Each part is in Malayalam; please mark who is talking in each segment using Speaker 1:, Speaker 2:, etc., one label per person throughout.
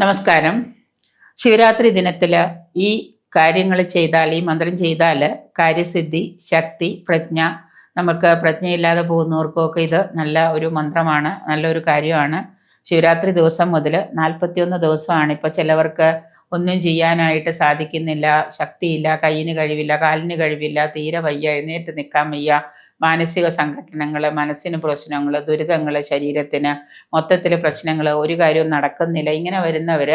Speaker 1: നമസ്കാരം. ശിവരാത്രി ദിനത്തിൽ ഈ കാര്യങ്ങൾ ചെയ്താൽ ഈ മന്ത്രം ചെയ്താൽ കാര്യസിദ്ധി ശക്തി പ്രജ്ഞ നമുക്ക് പ്രജ്ഞയില്ലാതെ പോകുന്നവർക്കൊക്കെ ഇത് നല്ല ഒരു മന്ത്രമാണ് നല്ലൊരു കാര്യമാണ്. ശിവരാത്രി ദിവസം മുതൽ നാൽപ്പത്തിയൊന്ന് ദിവസമാണ്. ഇപ്പോൾ ചിലവർക്ക് ഒന്നും ചെയ്യാനായിട്ട് സാധിക്കുന്നില്ല ശക്തിയില്ല കയ്യിന് കഴിവില്ല കാലിന് കഴിവില്ല തീരെ വയ്യ എഴുന്നേറ്റ് നിൽക്കാൻ വയ്യ. മാനസിക സംഘടനകൾ മനസ്സിന് പ്രശ്നങ്ങൾ ദുരിതങ്ങൾ ശരീരത്തിന് മൊത്തത്തിൽ പ്രശ്നങ്ങൾ ഒരു കാര്യവും നടക്കുന്നില്ല. ഇങ്ങനെ വരുന്നവർ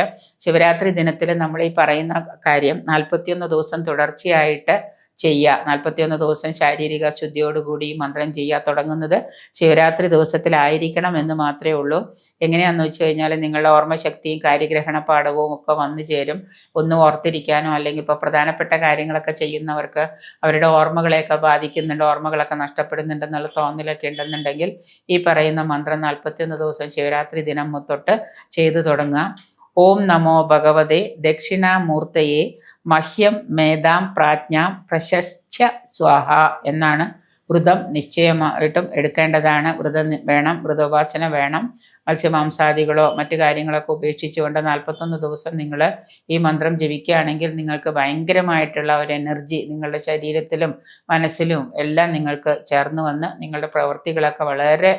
Speaker 1: ശിവരാത്രി ദിനത്തിൽ നമ്മൾ ഈ പറയുന്ന കാര്യം നാൽപ്പത്തിയൊന്ന് ദിവസം തുടർച്ചയായിട്ട് ചെയ്യുക നാൽപ്പത്തിയൊന്ന് ദിവസം ശാരീരിക ശുദ്ധിയോടുകൂടി മന്ത്രം ചെയ്യുക തുടങ്ങുന്നത് ശിവരാത്രി ദിവസത്തിലായിരിക്കണം എന്ന് മാത്രമേ ഉള്ളൂ. എങ്ങനെയാണെന്ന് വെച്ച് കഴിഞ്ഞാൽ നിങ്ങളുടെ ഓർമ്മശക്തിയും കാര്യഗ്രഹണ പാഠവും ഒക്കെ വന്നു ചേരും. ഒന്ന് ഓർത്തിരിക്കാനോ അല്ലെങ്കിൽ ഇപ്പോൾ പ്രധാനപ്പെട്ട കാര്യങ്ങളൊക്കെ ചെയ്യുന്നവർക്ക് അവരുടെ ഓർമ്മകളെയൊക്കെ ബാധിക്കുന്നുണ്ട് ഓർമ്മകളൊക്കെ നഷ്ടപ്പെടുന്നുണ്ടെന്നുള്ള തോന്നലൊക്കെ ഉണ്ടെന്നുണ്ടെങ്കിൽ ഈ പറയുന്ന മന്ത്രം നാൽപ്പത്തിയൊന്ന് ദിവസം ശിവരാത്രി ദിനം തൊട്ട് ചെയ്തു തുടങ്ങുക ഓം നമോ ഭഗവതേ ദക്ഷിണാമൂർത്തയെ മഹ്യം മേധാം പ്രാജ്ഞാം പ്രശസ്ത സ്വാഹ എന്നാണ് വ്രതം നിശ്ചയമായിട്ടും എടുക്കേണ്ടതാണ്. വ്രതം വേണം വ്രതോപാസന വേണം. മത്സ്യമാംസാദികളോ മറ്റു കാര്യങ്ങളൊക്കെ ഉപേക്ഷിച്ചുകൊണ്ട് നാൽപ്പത്തൊന്ന് ദിവസം നിങ്ങൾ ഈ മന്ത്രം ജപിക്കുകയാണെങ്കിൽ നിങ്ങൾക്ക് ഭയങ്കരമായിട്ടുള്ള ഒരു എനർജി നിങ്ങളുടെ ശരീരത്തിലും മനസ്സിലും എല്ലാം നിങ്ങൾക്ക് ചേർന്ന് വന്ന് നിങ്ങളുടെ പ്രവൃത്തികളൊക്കെ വളരെ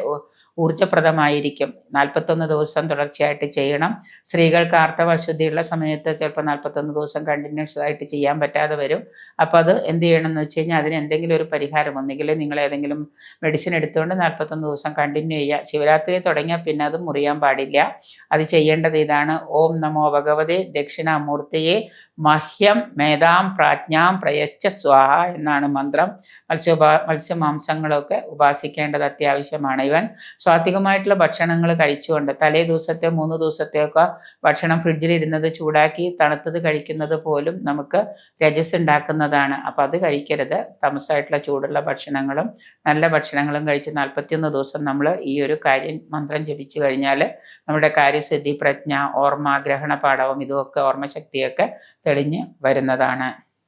Speaker 1: ഊർജപ്രദമായിരിക്കും. നാൽപ്പത്തൊന്ന് ദിവസം തുടർച്ചയായിട്ട് ചെയ്യണം. സ്ത്രീകൾക്ക് ആർത്തവ അശുദ്ധിയുള്ള സമയത്ത് ചിലപ്പോൾ നാൽപ്പത്തൊന്ന് ദിവസം കണ്ടിന്യൂസ് ആയിട്ട് ചെയ്യാൻ പറ്റാതെ വരും. അപ്പോൾ അത് എന്ത് ചെയ്യണം എന്ന് വെച്ച് കഴിഞ്ഞാൽ അതിന് എന്തെങ്കിലും ഒരു പരിഹാരം ഒന്നുകിൽ നിങ്ങൾ ഏതെങ്കിലും മെഡിസിൻ എടുത്തുകൊണ്ട് നാൽപ്പത്തൊന്ന് ദിവസം കണ്ടിന്യൂ ചെയ്യുക. ശിവരാത്രി തുടങ്ങിയാൽ പിന്നെ അത് മുറിയാൻ പാടില്ല. അത് ചെയ്യേണ്ടത് ഇതാണ്. ഓം നമോ ഭഗവതേ ദക്ഷിണാമൂർത്തിയെ മഹ്യം മേധാം പ്രാജ്ഞാം പ്രയശ്ച സ്വാഹ എന്നാണ് മന്ത്രം. മത്സ്യോപാ മത്സ്യമാംസങ്ങളൊക്കെ ഉപാസിക്കേണ്ടത് അത്യാവശ്യമാണ് ഇവൻ. സ്വാത്വികമായിട്ടുള്ള ഭക്ഷണങ്ങൾ കഴിച്ചുകൊണ്ട് തലേ ദിവസത്തെ മൂന്ന് ദിവസത്തെയൊക്കെ ഭക്ഷണം ഫ്രിഡ്ജിൽ ഇരുന്നത് ചൂടാക്കി തണുത്തത് കഴിക്കുന്നത് പോലും നമുക്ക് രജസ് ഉണ്ടാക്കുന്നതാണ് അപ്പം അത് കഴിക്കരുത്. തമസായിട്ടുള്ള ചൂടുള്ള ഭക്ഷണങ്ങളും നല്ല ഭക്ഷണങ്ങളും കഴിച്ച് നാൽപ്പത്തിയൊന്ന് ദിവസം നമ്മൾ ഈ ഒരു കാര്യം മന്ത്രം ജപിച്ചു കഴിഞ്ഞാൽ നമ്മുടെ കാര്യസിദ്ധി പ്രജ്ഞ ഓർമ്മ ഗ്രഹണ പാഠവും ഇതുമൊക്കെ ഓർമ്മശക്തിയൊക്കെ തെളിഞ്ഞ് വരുന്നതാണ്.